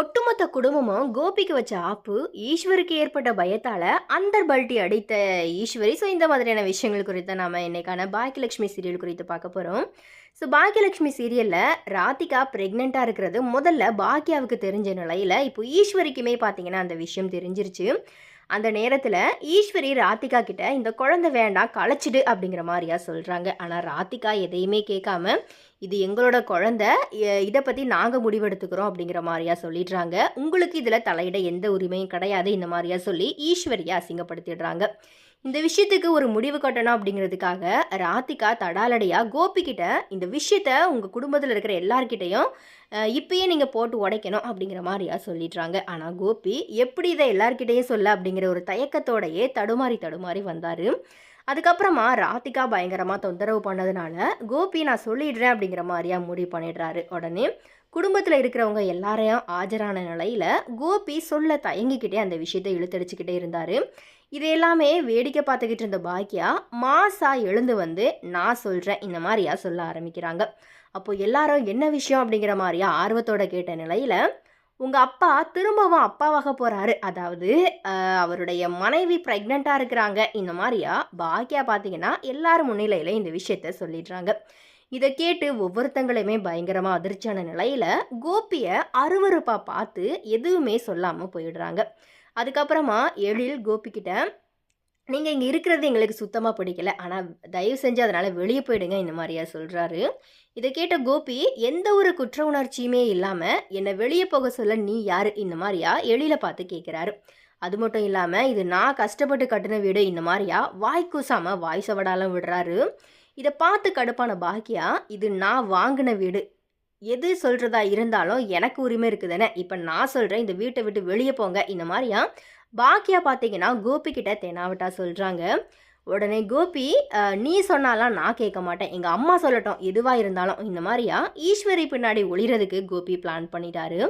ஒட்டுமொத்த குடும்பமும் கோபிக்கு வச்ச ஆப்பு ஈஸ்வருக்கு ஏற்பட்ட பயத்தால அந்தர் பல்ட்டி அடித்த ஈஸ்வரி. ஸோ இந்த மாதிரியான விஷயங்கள் குறித்து நாம இன்னைக்கான பாக்கியலட்சுமி சீரியல் குறித்து பார்க்க போகிறோம் ஸோ பாக்கியலட்சுமி சீரியலில் ராதிகா ப்ரெக்னெண்ட்டாக இருக்கிறது. முதல்ல பாக்கியாவுக்கு தெரிஞ்ச நிலையில் இப்போ ஈஸ்வரிக்குமே பார்த்தீங்கன்னா அந்த விஷயம் தெரிஞ்சிருச்சு. அந்த நேரத்தில் ஈஸ்வரி ராதிகா கிட்ட இந்த குழந்தை வேண்டாம் களைச்சிடு அப்படிங்கிற மாதிரியா சொல்கிறாங்க ஆனால் ராதிகா எதையுமே கேட்காம இது எங்களோட குழந்தை. இதை பற்றி நாங்கள் முடிவெடுத்துக்கிறோம் அப்படிங்கிற மாதிரியா சொல்லிடுறாங்க. உங்களுக்கு இதில் தலையிட எந்த உரிமையும் கிடையாது இந்த மாதிரியா சொல்லி ஈஸ்வரியை அசிங்கப்படுத்திடுறாங்க. இந்த விஷயத்துக்கு ஒரு முடிவு கட்டணும் அப்படிங்கிறதுக்காக ராதிகா தடாலடியாக கோபிக்கிட்ட இந்த விஷயத்த உங்கள் குடும்பத்தில் இருக்கிற எல்லார்கிட்டையும் இப்பயே நீங்கள் போட்டு உடைக்கணும் அப்படிங்கிற மாதிரியா சொல்லிடுறாங்க. ஆனால் கோபி எப்படி இதை எல்லார்கிட்டையும் சொல்ல அப்படிங்கிற ஒரு தயக்கத்தோடையே தடுமாறி தடுமாறி வந்தார். அதுக்கப்புறமா ராதிகா பயங்கரமாக தொந்தரவு பண்ணதுனால கோபி நான் சொல்லிடுறேன் அப்படிங்கிற மாதிரியா முடிவு பண்ணிடுறாரு. உடனே குடும்பத்தில் இருக்கிறவங்க எல்லாரையும் ஆஜரான நிலையில் கோபி சொல்ல தயங்கிக்கிட்டே அந்த விஷயத்தை இழுத்தடிச்சுக்கிட்டே இருந்தார். இது எல்லாமே வேடிக்கை பார்த்துக்கிட்டு இருந்த பாக்கியா மாசா எழுந்து வந்து நான் சொல்கிறேன் இந்த மாதிரியா சொல்ல ஆரம்பிக்கிறாங்க. அப்போது எல்லாரும் என்ன விஷயம் அப்படிங்கிற மாதிரியா ஆர்வத்தோட கேட்ட நிலையில் உங்கள் அப்பா திரும்பவும் அப்பாவாக போகிறாரு அதாவது அவருடைய மனைவி ப்ரெக்னெண்ட்டாக இருக்கிறாங்க. இந்த மாதிரியா? பாக்கியா பார்த்தீங்கன்னா எல்லாரும் முன்னிலையில் இந்த விஷயத்த சொல்லிடுறாங்க. இதை கேட்டு ஒவ்வொருத்தங்களுமே பயங்கரமாக அதிர்ச்சியான நிலையில் கோபியை அருவருப்பாக பார்த்து எதுவுமே சொல்லாமல் போயிடுறாங்க. அதுக்கப்புறமா எழில் கோபிக்கிட்ட நீங்கள் இங்கே இருக்கிறது எங்களுக்கு சுத்தமாக பிடிக்கல. ஆனால் தயவு செஞ்சு அதனால் வெளியே போயிடுங்க இந்த மாதிரியா சொல்கிறாரு இதை கேட்ட கோபி எந்த ஒரு குற்ற உணர்ச்சியுமே இல்லாமல் என்னை வெளியே போக சொல்ல நீ யார்? இந்த மாதிரியா எளியில் பார்த்து கேட்குறாரு அது மட்டும் இல்லாமல் இது நான் கஷ்டப்பட்டு கட்டின வீடு இந்த மாதிரியா? வாய் கூசாமல் வாய் சவடாலாம் விடுறாரு. இதை பார்த்து கடுப்பான பாக்கியா இது நான் வாங்கின வீடு எது சொல்கிறதா இருந்தாலும் எனக்கு உரிமை இருக்குதுன்னு இப்போ நான் சொல்கிறேன் இந்த வீட்டை விட்டு வெளியே போங்க. இந்த மாதிரியா? பாக்கியா பார்த்தீங்கன்னா கோபிக்கிட்ட கிட்ட தெனாவட்டா சொல்கிறாங்க உடனே கோபி நீ சொன்னாலாம் நான் கேட்க மாட்டேன். எங்கள் அம்மா சொல்லட்டும். எதுவாக இருந்தாலும். இந்த மாதிரியா? ஈஸ்வரி பின்னாடி ஒளிறதுக்கு கோபி பிளான் பண்ணிட்டாரு.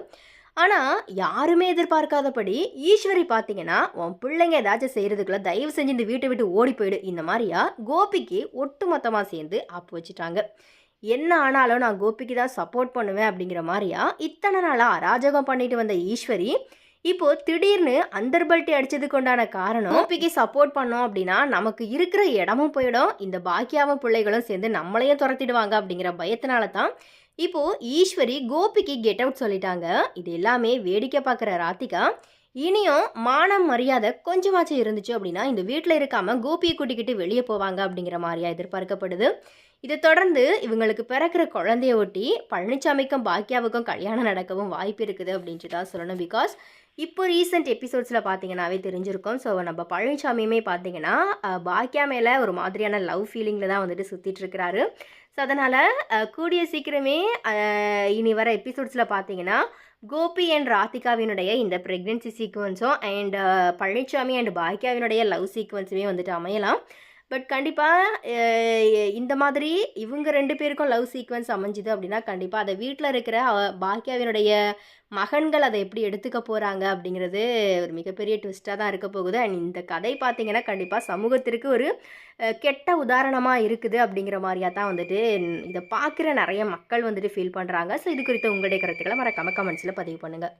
ஆனால் யாருமே எதிர்பார்க்காதபடி ஈஸ்வரி பார்த்தீங்கன்னா உன் பிள்ளைங்க ஏதாச்சும் செய்கிறதுக்குள்ள தயவு செஞ்சு இந்த வீட்டை விட்டு ஓடி போயிடு. இந்த மாதிரியா? கோபிக்கு ஒட்டு மொத்தமாக சேர்ந்து ஆப்பு வச்சுட்டாங்க. என்ன ஆனாலும் நான் கோபிக்கு தான் சப்போர்ட் பண்ணுவேன் அப்படிங்கிற மாதிரியா? இத்தனை நாளாக அராஜகம் பண்ணிட்டு வந்த ஈஸ்வரி இப்போ திடீர்னு அந்தர்பல்ட்டி அடிச்சதுக்கு உண்டான காரணம் கோபிக்கு சப்போர்ட் பண்ணோம் அப்படின்னா நமக்கு இருக்கிற இடமும் போயிடும் இந்த பாக்கியாவும் பிள்ளைகளும் சேர்ந்து நம்மளையும் துரத்திடுவாங்க அப்படிங்கிற பயத்தினால தான் இப்போ ஈஸ்வரி கோபிக்கு கெட் அவுட் சொல்லிட்டாங்க. இது எல்லாமே வேடிக்கை பார்க்குற ராதிகா. இனியும் மானம் மரியாதை கொஞ்சமாச்சும் இருந்துச்சு அப்படின்னா இந்த வீட்டில் இருக்காமல் கோபியை கூட்டிக்கிட்டு வெளியே போவாங்க அப்படிங்கிற மாதிரியா எதிர்பார்க்கப்படுது. இதை தொடர்ந்து இவங்களுக்கு பிறக்கிற குழந்தைய ஒட்டி பழனிசாமிக்கும் பாக்கியாவுக்கும் கல்யாணம் நடக்கவும் வாய்ப்பு இருக்குது அப்படின்ட்டு தான் சொல்லணும். பிகாஸ் இப்போ ரீசெண்ட் எபிசோட்ஸில் பார்த்தீங்கன்னாவே தெரிஞ்சிருக்கும். ஸோ நம்ம பழனிசாமியுமே பார்த்தீங்கன்னா அஹ், பாக்கியா மேலே ஒரு மாதிரியான லவ் ஃபீலிங்கில் தான் வந்துட்டு சுற்றிட்டு இருக்கிறாரு. ஸோ அதனால் கூடிய சீக்கிரமே இனி வர எபிசோட்ஸில் பார்த்தீங்கன்னா கோபி அண்ட் ராதிகாவினுடைய இந்த ப்ரெக்னென்சி சீக்வன்ஸும் அண்ட் பழனிசாமி அண்ட் பாக்கியாவினுடைய லவ் சீக்வன்ஸுமே வந்துட்டு அமையலாம். பட் கண்டிப்பாக இந்த மாதிரி இவங்க ரெண்டு பேருக்கும் லவ் சீக்வன்ஸ் அமைஞ்சுது அப்படின்னா கண்டிப்பாக அதை வீட்டில் இருக்கிற பாக்கியாவினுடைய மகன்கள் அதை எப்படி எடுத்துக்க போகிறாங்க அப்படிங்கிறது ஒரு மிகப்பெரிய ட்விஸ்ட்டாக தான் இருக்க போகுது. அண்ட் இந்த கதை பார்த்தீங்கன்னா கண்டிப்பாக சமூகத்திற்கு ஒரு கெட்ட உதாரணமாக இருக்குது அப்படிங்கிற மாதிரியாக தான் வந்துட்டு இதை பார்க்குற நிறைய மக்கள் வந்துட்டு ஃபீல் பண்ணுறாங்க ஸோ இது குறித்த உங்களுடைய கருத்துக்களை மறக்காம கமெண்ட்ஸில் பதிவு பண்ணுங்கள்